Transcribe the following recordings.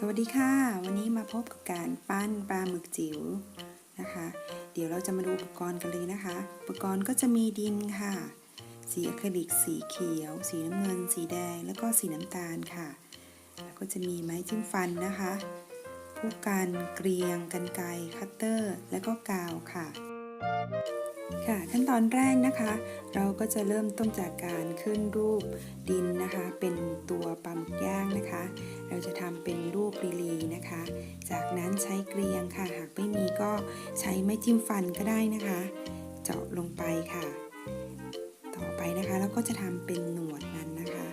สวัสดีค่ะ วันนี้มาพบกับการปั้นปลาหมึกจิ๋วนะคะ เดี๋ยวเราจะมาดูอุปกรณ์กันเลยนะคะ อุปกรณ์ก็จะมีดินค่ะ สีอะคริลิก สีเขียว สีน้ำเงิน สีแดง แล้วก็สีน้ำตาลค่ะ แล้วก็จะมีไม้จิ้มฟันนะคะผู้กันเกลียงกันไกรคัตเตอร์ และก็กาวค่ะ ค่ะขั้นตอนแรกนะคะ เราก็จะเริ่มต้นจากการขึ้นรูปดินนะคะ เป็นตัวปลาหมึกย่างนะคะ เราจะทำเป็นรูปรีลีนะคะ จากนั้นใช้เกลียงค่ะ หากไม่มีก็ใช้ไม้จิ้มฟันก็ได้นะคะ เจาะลงไปค่ะ ต่อไปนะคะเราก็จะทำเป็นหนวดมันนะคะ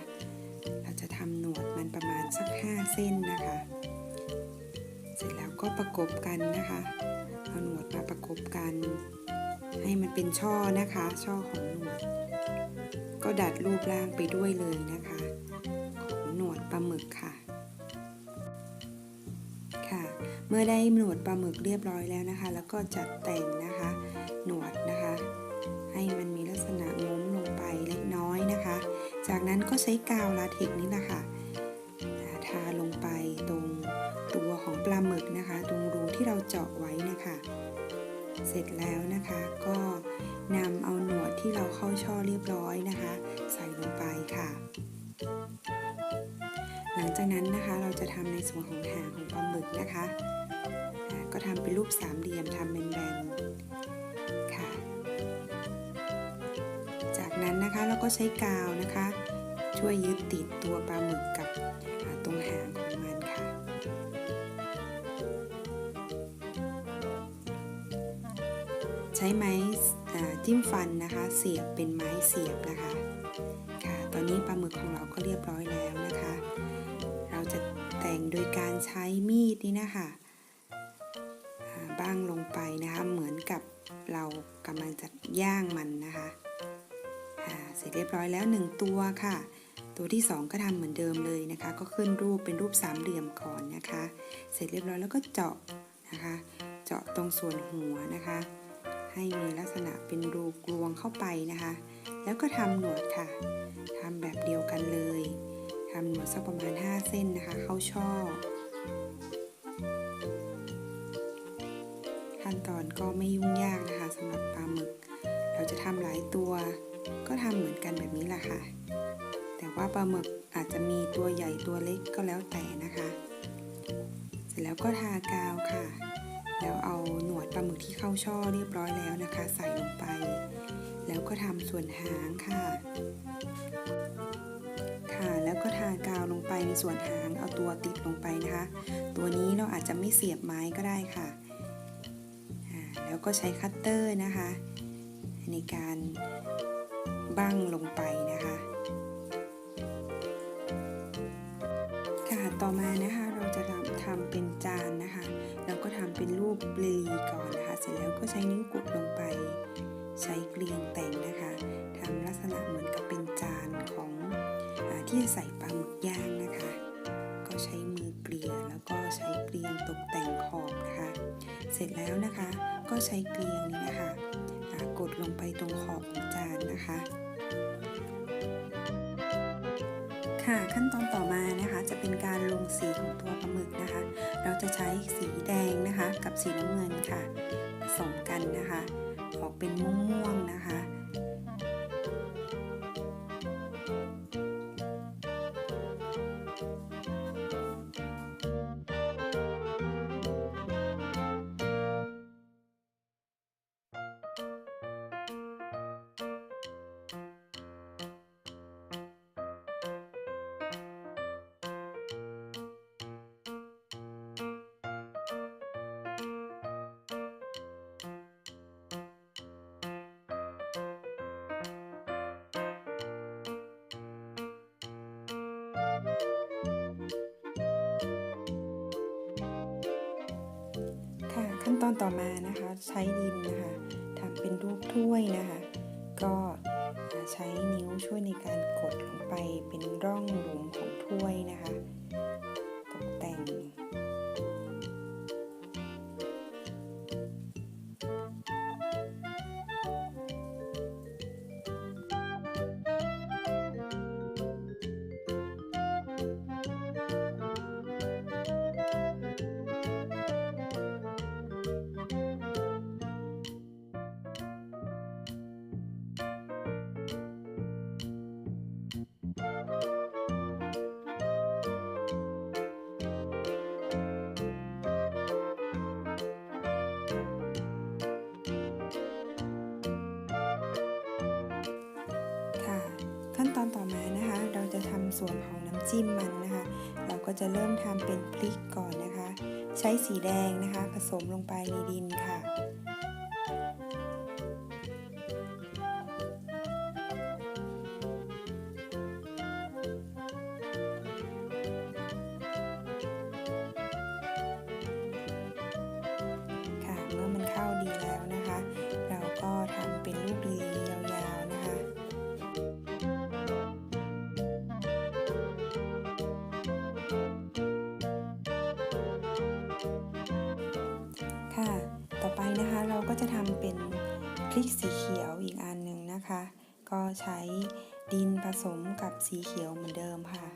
เราจะทำหนวดมันประมาณสัก 5 เส้นนะคะ เสร็จแล้วก็ประกบกันนะคะ หนวดมาประกบกัน ให้มันเป็นช่อนะคะ ช่อของหนวด ก็ดัดรูปร่างไปด้วยเลยนะคะ ของหนวดปลาหมึกค่ะ ค่ะ เมื่อได้หนวดปลาหมึกเรียบร้อยแล้วนะคะ แล้วก็จัดแต่งนะคะ หนวดนะคะ ให้มันมีลักษณะงุ้มลงไปเล็กน้อยนะคะ จากนั้นก็ใช้กาวลาเทกนี่แหละค่ะ เราเจาะไว้นะคะ เสร็จแล้วนะคะก็นำเอาหนวดที่เราเข้าช่อเรียบร้อยนะคะ ใส่ลงไปค่ะ หลังจากนั้นนะคะเราจะทำในส่วนของหางของปลาหมึกนะคะ ก็ทำเป็นรูปสามเหลี่ยมทำเป็นแบนค่ะ จากนั้นนะคะเราก็ใช้กาวนะคะ ช่วยยึดติดตัวปลาหมึกกับตรงหางของ ใช้ไม้จิ้มฟันนะคะ เสียบเป็นไม้เสียบนะคะค่ะ ตอนนี้ปลาหมึกของเราก็เรียบร้อยแล้วนะคะ เราจะแต่งโดยการใช้มีดนี่นะคะบ้างลงไปนะคะ เหมือนกับเรากำลังจะย่างมันนะคะเสร็จเรียบร้อยแล้วหนึ่งตัวค่ะ ตัวที่สองก็ทำเหมือนเดิมเลยนะคะ ก็ขึ้นรูปเป็นรูปสามเหลี่ยมก่อนนะคะ เสร็จเรียบร้อยแล้วก็เจาะนะคะ เจาะตรงส่วนหัวนะคะ ให้มีลักษณะเป็นรูกลวงเข้าไปนะคะ แล้วก็ทำหนวดค่ะทำแบบเดียวกันเลยทำหนวดสักประมาณ 5 เส้นนะคะ เข้าช่อ ขั้นตอนก็ไม่ยุ่งยากนะคะสำหรับปลาหมึก เราจะทำหลายตัว ก็ทำเหมือนกันแบบนี้แหละค่ะ แต่ว่าปลาหมึกอาจจะมีตัวใหญ่ตัวเล็กก็แล้วแต่นะคะ เสร็จแล้วก็ทากาวค่ะ แล้วเอาหนวดปลาหมึกที่เข้าช่อเรียบร้อยแล้วนะคะ ใส่ลงไป แล้วก็ทำส่วนหางค่ะ ค่ะแล้วก็ทากาวลงไปในส่วนหางเอาตัวติดลงไปนะคะ ตัวนี้เราอาจจะไม่เสียบไม้ก็ได้ค่ะ แล้วก็ใช้คัตเตอร์นะคะ ในการบั้งลงไปนะคะ ค่ะต่อมานะคะ เราจะทำเป็นจานนะคะแล้วก็ทำเป็นรูปปลีก่อนนะคะ เสร็จแล้วก็ใช้นิ้วกดลงไป ใช้เกลียงแต่งนะคะทำลักษณะเหมือนกับเป็นจานของอที่จะใส่ปลาหมึกย่างนะคะ ก็ใช้มือเกลี่ยแล้วก็ใช้เกลียงตกแต่งขอบนะคะ เสร็จแล้วนะคะก็ใช้เกลียงนี้นะคะกดลงไปตรงขอบของจานนะคะ ค่ะขั้นตอนต่อมานะคะจะเป็นการลงสีของตัวปลาหมึกนะคะ เราจะใช้สีแดงนะคะกับสีน้ำเงินค่ะผสมกันนะคะ ออกเป็นม่วงๆนะคะ อนต่อมานะคะใช้ดินนะคะทำเป็นรูปถ้วยนะคะ ก็ใช้นิ้วช่วยในการกดลงไปเป็นร่องหลุมของถ้วยนะคะ ส่วนของน้ำจิ้มมันนะคะ เราก็จะเริ่มทำเป็นพริกก่อนนะคะ ใช้สีแดงนะคะ ผสมลงไปในดินค่ะ เราก็จะทำเป็นพริกสีเขียวอีกอันหนึ่งนะคะ ก็ใช้ดินผสมกับสีเขียวเหมือนเดิมค่ะ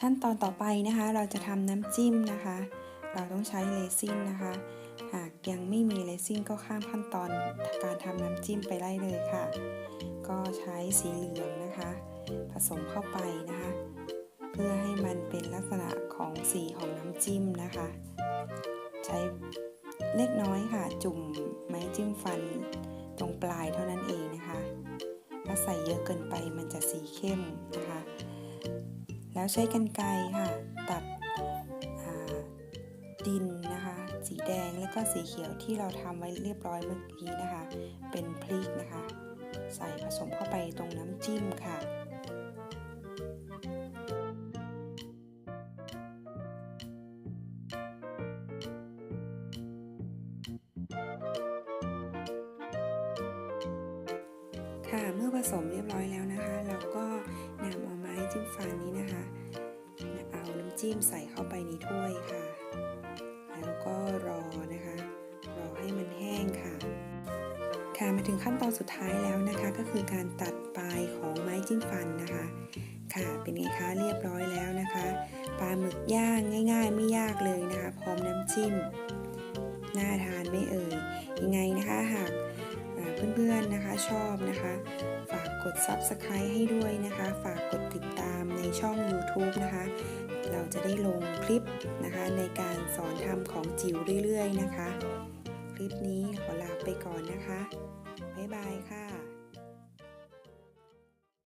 ขั้นตอนต่อไปนะคะเราจะทำน้ำจิ้มนะคะ เราต้องใช้เลซินนะคะ หากยังไม่มีเลซินก็ข้ามขั้นตอนการทำน้ำจิ้มไปได้เลยค่ะ ก็ใช้สีเหลืองนะคะ ผสมเข้าไปนะคะ เพื่อให้มันเป็นลักษณะของสีของน้ำจิ้มนะคะ ใช้เล็กน้อยค่ะ จุ่มไม้จิ้มฟันตรงปลายเท่านั้นเองนะคะ ถ้าใส่เยอะเกินไปมันจะสีเข้มนะคะ แล้วใช้กันไกรค่ะ ตัดดินนะคะ สีแดงแล้วก็สีเขียวที่เราทำไว้เรียบร้อยเมื่อกี้นะคะ เป็นพริกนะคะ ใส่ผสมเข้าไปตรงน้ำจิ้มค่ะ ค่ะเมื่อผสมเรียบร้อยแล้วนะคะ เราก็นำเอาไม้จิ้มฟันนี้นะคะ เอาน้ำจิ้มใส่เข้าไปในถ้วยค่ะ แล้วก็รอนะคะ รอให้มันแห้งค่ะ ถึงขั้นตอนสุดท้ายแล้วนะคะ ก็คือการตัดปลายของไม้จิ้มฟันนะคะ ค่ะเป็นไงคะเรียบร้อยแล้วนะคะปลาหมึกย่างง่าย ๆ ไม่ยากเลยนะคะ พร้อมน้ำจิ้มน่าทานไม่เอ่ยยังไงนะคะหากอ่าเพื่อนๆนะคะชอบนะคะ ฝากกด Subscribe ให้ด้วยนะคะ ฝากกดติดตามในช่อง YouTube นะคะ เราจะได้ลงคลิปนะคะในการสอนทำของจิ๋วเรื่อยๆนะคะ คลิปนี้ขอลาไปก่อนนะคะ บ๊ายบายค่ะ